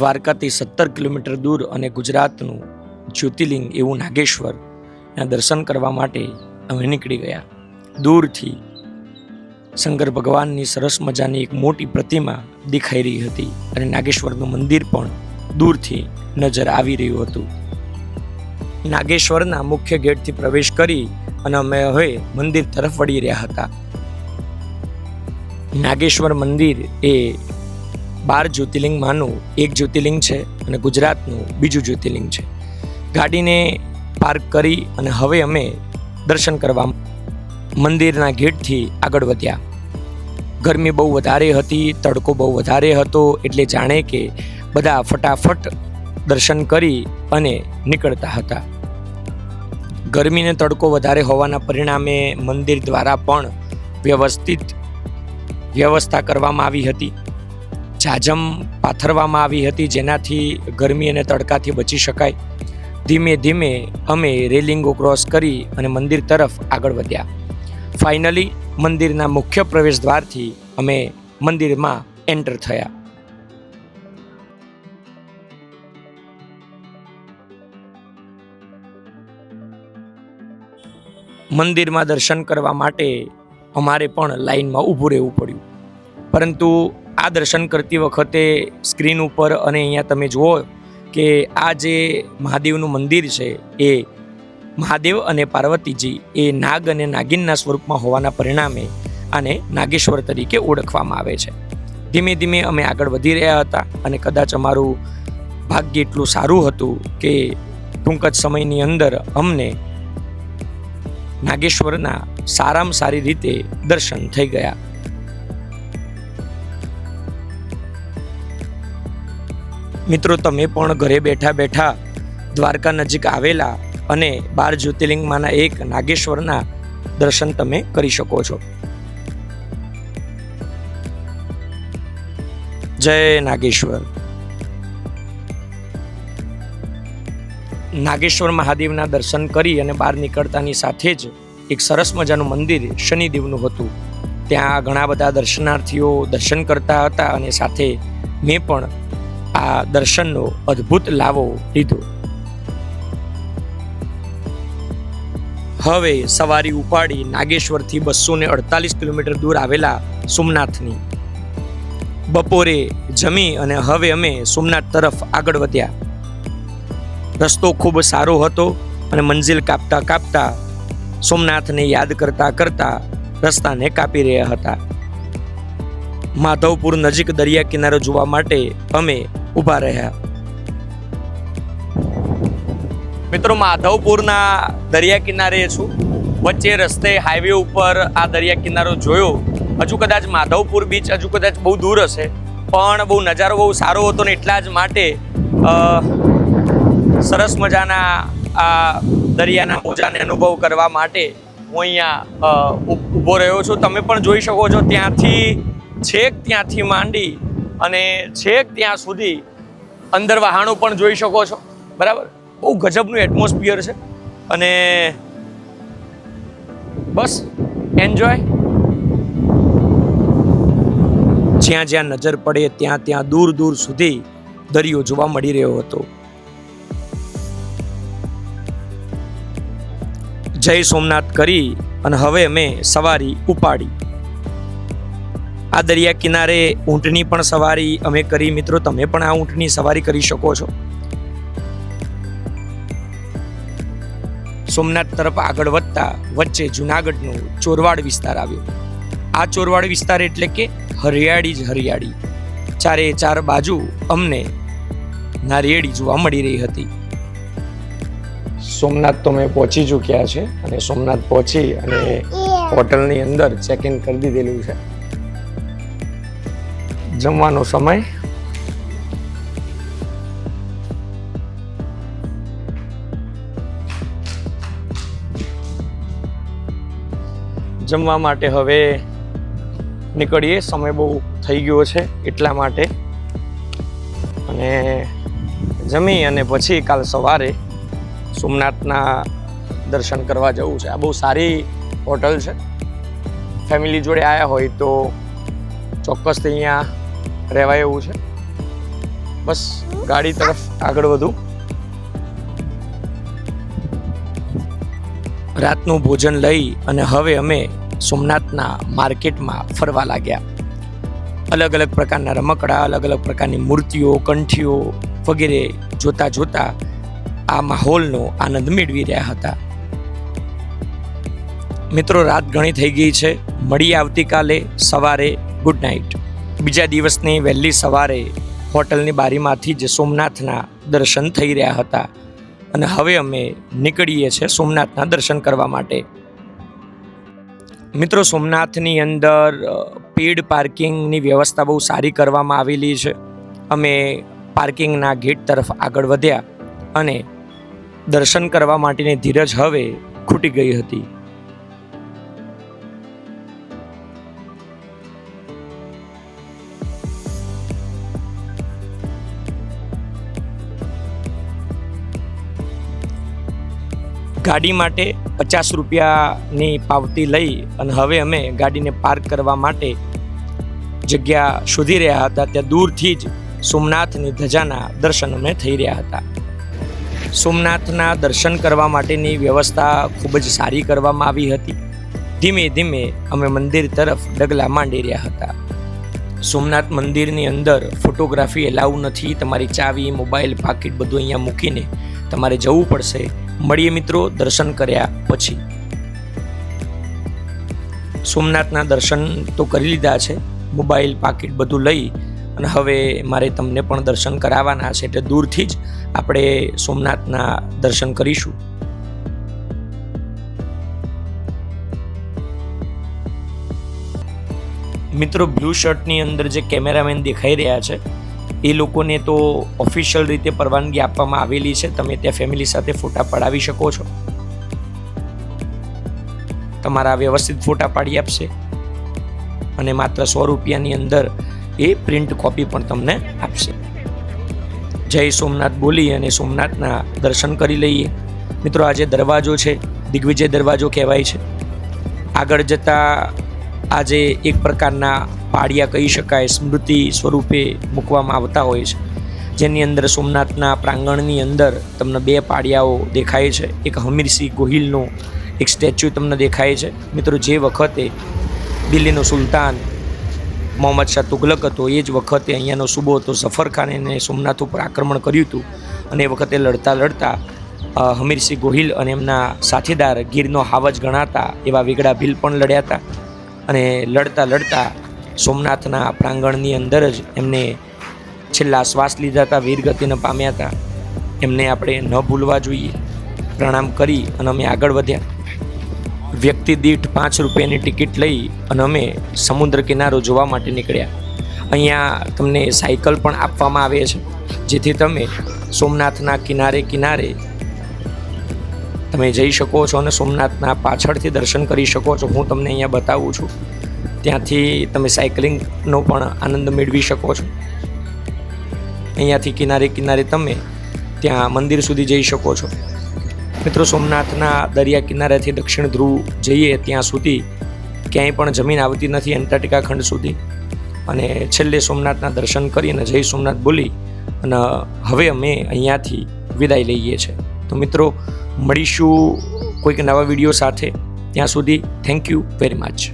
દ્વારકાથી સત્તર કિલોમીટર દૂર અને ગુજરાતનું જ્યોતિર્લિંગ એવું નાગેશ્વર ના દર્શન કરવા માટે અમે નીકળી ગયા. દૂરથી શંકર ભગવાનની સરસ મજાની એક મોટી પ્રતિમા દેખાઈ રહી હતી અને નાગેશ્વરનું મંદિર પણ દૂરથી નજર આવી રહ્યું હતું. નાગેશ્વરના મુખ્ય ગેટથી પ્રવેશ કરી અને અમે હવે મંદિર તરફ વળી રહ્યા હતા. નાગેશ્વર મંદિર એ બાર જ્યોતિર્લિંગમાંનું એક જ્યોતિર્લિંગ છે અને ગુજરાતનું બીજું જ્યોતિર્લિંગ છે. ગાડીને પાર્ક કરી અને હવે અમે દર્શન કરવા મંદિરના ગેટથી આગળ વધ્યા. ગરમી બહુ વધારે હતી, તડકો બહુ વધારે હતો, એટલે જાણે કે બધા ફટાફટ દર્શન કરી અને નીકળતા હતા. ગરમીને તડકો વધારે હોવાના પરિણામે મંદિર દ્વારા પણ વ્યવસ્થિત વ્યવસ્થા કરવામાં આવી હતી. જાજમ પાથરવામાં આવી હતી, જેનાથી ગરમી અને તડકાથી બચી શકાય. ધીમે ધીમે અમે રેલિંગો ક્રોસ કરી અને મંદિર તરફ આગળ વધ્યા. ફાઇનલી, મંદિરના મુખ્ય પ્રવેશ દ્વારથી અમે મંદિરમાં એન્ટર થયા. મંદિરમાં દર્શન કરવા માટે અમારે પણ લાઈનમાં ઊભું રહેવું પડ્યું. પરંતુ આ દર્શન કરતી વખતે સ્ક્રીન ઉપર અને અહીંયા તમે જુઓ કે આ જે મહાદેવનું મંદિર છે, એ મહાદેવ અને પાર્વતીજી એ નાગ અને નાગિનના સ્વરૂપમાં હોવાના પરિણામે આને નાગેશ્વર તરીકે ઓળખવામાં આવે છે. ધીમે ધીમે અમે આગળ વધી રહ્યા હતા અને કદાચ અમારું ભાગ્ય એટલું સારું હતું કે ટૂંક જ સમયની અંદર અમને નાગેશ્વરના સારામાં સારી રીતે દર્શન થઈ ગયા. મિત્રો, તમે પણ ઘરે બેઠા બેઠા દ્વારકા નજીક આવેલા અને બાર જ્યોતિર્લિંગમાંના એક નાગેશ્વરના દર્શન તમે કરી શકો છો. જય નાગેશ્વર. નાગેશ્વર મહાદેવના દર્શન કરી અને બહાર નીકળતાની સાથે જ એક સરસ મજાનું મંદિર શનિદેવનું હતું. ત્યાં ઘણા બધા દર્શનાર્થીઓ દર્શન કરતા હતા અને સાથે મેં પણ આ દર્શનનો અદ્ભુત લાવો લીધો. હવે સવારી ઉપાડી નાગેશ્વરથી બસો ને અડતાલીસ કિલોમીટર દૂર આવેલા સોમનાથની. બપોરે જમી અને હવે અમે સોમનાથ તરફ આગળ વધ્યા. રસ્તો ખૂબ સારો હતો અને મંજિલ કાપતા કાપતા સોમનાથને યાદ કરતા કરતા રસ્તાને કાપી રહ્યા હતા. માધવપુર નજીક દરિયા કિનારો જોવા માટે અમે ઊભા રહ્યા. મિત્રો માધવપુરના દરિયા કિનારે છું. વચ્ચે રસ્તે હાઈવે ઉપર આ દરિયા કિનારો જોયો. હજુ કદાચ માધવપુર બીચ હજુ કદાચ બહુ દૂર હશે, પણ બહુ નજારો બહુ સારો હતો ને એટલા જ માટે સરસ મજાના આ દરિયાના મોજાને અનુભવ કરવા માટે હું અહીંયા ઊભો રહ્યો છું. તમે પણ જોઈ શકો છો, ત્યાંથી છેક ત્યાંથી માંડી અને છેક ત્યાં સુધી અંદર વહાણો પણ જોઈ શકો છો. બરાબર? બહુ ગજબનું એટમોસ્ફિયર છે. અને બસ એન્જોય જ્યાં જ્યાં નજર પડે ત્યાં ત્યાં દૂર દૂર સુધી દરિયો જોવા મળી રહ્યો હતો. જય સોમનાથ કરી અને હવે અમે સવારી ઉપાડી. આ દરિયા કિનારે ઊંટની પણ સવારી અમે કરી. મિત્રો તમે પણ આ ઊંટની સવારી કરી શકો છો. સોમનાથ તરફ આગળ વધતા વચ્ચે જુનાગઢનો ચોરવાડ વિસ્તાર આવ્યો. આ ચોરવાડ વિસ્તાર એટલે કે હરિયાળી જ હરિયાળી. ચારે ચાર બાજુ અમને નારિયેળી જોવા મળી રહી હતી. સોમનાથ તો મેં પહોંચી ચૂક્યા છે અને સોમનાથ પહોંચી અને હોટલની અંદર ચેક ઇન કરી દીધેલું છે. જમવાનો સમય. જમવા માટે હવે નીકળીએ. સમય બહુ થઈ ગયો છે એટલા માટે. અને જમી અને પછી કાલ સવારે સોમનાથના દર્શન કરવા જવું છે. આ બહુ સારી હોટલ છે. ફેમિલી જોડે આવ્યા હોય તો ચોક્કસથી અહીંયા રહેવાય એવું છે. બસ, ગાડી તરફ આગળ વધું. રાતનું ભોજન લઈ અને હવે અમે સોમનાથના માર્કેટમાં ફરવા લાગ્યા. અલગ અલગ પ્રકારના રમકડા, અલગ અલગ પ્રકારની મૂર્તિઓ, કંઠીઓ વગેરે જોતા જોતા આ માહોલનો આનંદ મેળવી રહ્યા હતા. મિત્રો, રાત ઘણી થઈ ગઈ છે. મળીએ આવતીકાલે સવારે. ગુડ નાઇટ બીજા દિવસની વહેલી સવારે હોટલની બારીમાંથી જ સોમનાથના દર્શન થઈ રહ્યા હતા. અને હવે અમે નીકળીએ છીએ સોમનાથના દર્શન કરવા માટે. મિત્રો, સોમનાથની અંદર પેડ પાર્કિંગની વ્યવસ્થા બહુ સારી કરવામાં આવેલી છે. અમે પાર્કિંગના ગેટ તરફ આગળ વધ્યા અને દર્શન કરવા માટેની ધીરજ હવે ખૂટી ગઈ હતી. ગાડી માટે પચાસ રૂપિયાની પાવતી લઈ અને હવે અમે ગાડીને પાર્ક કરવા માટે જગ્યા શોધી રહ્યા હતા. ત્યાં દૂરથી જ સોમનાથની ધજાના દર્શન અમે થઈ રહ્યા હતા. સોમનાથના દર્શન કરવા માટેની વ્યવસ્થા ખૂબ જ સારી કરવામાં આવી હતી. ધીમે ધીમે અમે મંદિર તરફ ડગલા માંડી રહ્યા હતા. સોમનાથ મંદિરની અંદર ફોટોગ્રાફી એલાઉ નથી. તમારી ચાવી, મોબાઈલ, પાકીટ બધું અહીંયા મૂકીને તમારે જવું પડશે. મળીએ મિત્રો દર્શન કર્યા પછી. સોમનાથના દર્શન તો કરી લીધા છે, મોબાઈલ, પાકીટ બધું લઈ અને હવે મારે તમને પણ દર્શન કરાવવાના છે એટલે દૂરથી જ આપણે સોમનાથના દર્શન કરીશું. મિત્રો બ્લુ શર્ટની અંદર જે કેમેરામેન દેખાઈ રહ્યા છે એ લોકોને તો ઓફિશિયલ રીતે પરવાનગી આપવામાં આવેલી છે. તમે ત્યાં ફેમિલી સાથે ફોટા પડાવી શકો છો. તમારા વ્યવસ્થિત ફોટા પાડી આપશે. અને માત્ર સો રૂપિયાની અંદર એ પ્રિન્ટ કોપી પણ તમને આપશે. જય સોમનાથ બોલી અને સોમનાથના દર્શન કરી લઈએ. મિત્રો આ જે દરવાજો છે. દિગ્વિજય દરવાજો કહેવાય છે. આગળ જતાં આજે એક પ્રકારના પાડિયા કહી શકાય, સ્મૃતિ સ્વરૂપે મૂકવામાં આવતા હોય છે. જેની અંદર સોમનાથના પ્રાંગણની અંદર તમને બે પાડિયાઓ દેખાય છે. એક હમીરસિંહ ગોહિલનો એક સ્ટેચ્યુ તમને દેખાય છે. મિત્રો, જે વખતે દિલ્હીનો સુલતાન મોહમ્મદ શાહ તુગલક હતો, એ જ વખતે અહીંયાનો સુબો હતો, ઝફરખાન એને સોમનાથ ઉપર આક્રમણ કર્યું હતું. અને એ વખતે લડતા લડતા હમીરસિંહ ગોહિલ અને એમના સાથીદાર ગીરનો હાવજ ગણાતા એવા વેગડા ભીલ પણ લડ્યા હતા. અને લડતા લડતા સોમનાથના પ્રાંગણની અંદર જ એમને છેલ્લા શ્વાસ લીધા હતા વીરગતિને પામ્યા હતા. એમને આપણે ન ભૂલવા જોઈએ. પ્રણામ કરી અને અમે આગળ વધ્યા. વ્યક્તિ દીઠ પાંચ રૂપિયાની ટિકિટ લઈ અને અમે સમુદ્ર કિનારો જોવા માટે નીકળ્યા. અહીંયા તમને સાયકલ પણ આપવામાં આવે છે. જેથી તમે સોમનાથના કિનારે કિનારે તમે જઈ શકો છો અને સોમનાથના પાછળથી દર્શન કરી શકો છો. હું તમને અહીંયા બતાવું છું. ત્યાંથી તમે સાયકલિંગનો પણ આનંદ મેળવી શકો છો. અહીંયાથી કિનારે કિનારે તમે ત્યાં મંદિર સુધી જઈ શકો છો. મિત્રો, સોમનાથના દરિયા કિનારેથી દક્ષિણ ધ્રુવ જઈએ ત્યાં સુધી ક્યાંય પણ જમીન આવતી નથી એન્ટાર્ટિકા ખંડ સુધી. અને છેલ્લે સોમનાથના દર્શન કરીને જય સોમનાથ બોલી અને હવે અમે અહીંયાથી વિદાય લઈએ છીએ. તો મિત્રો, મળીશું કોઈક નવા વીડિયો સાથે. ત્યાં સુધી થેન્ક યુ વેરી મચ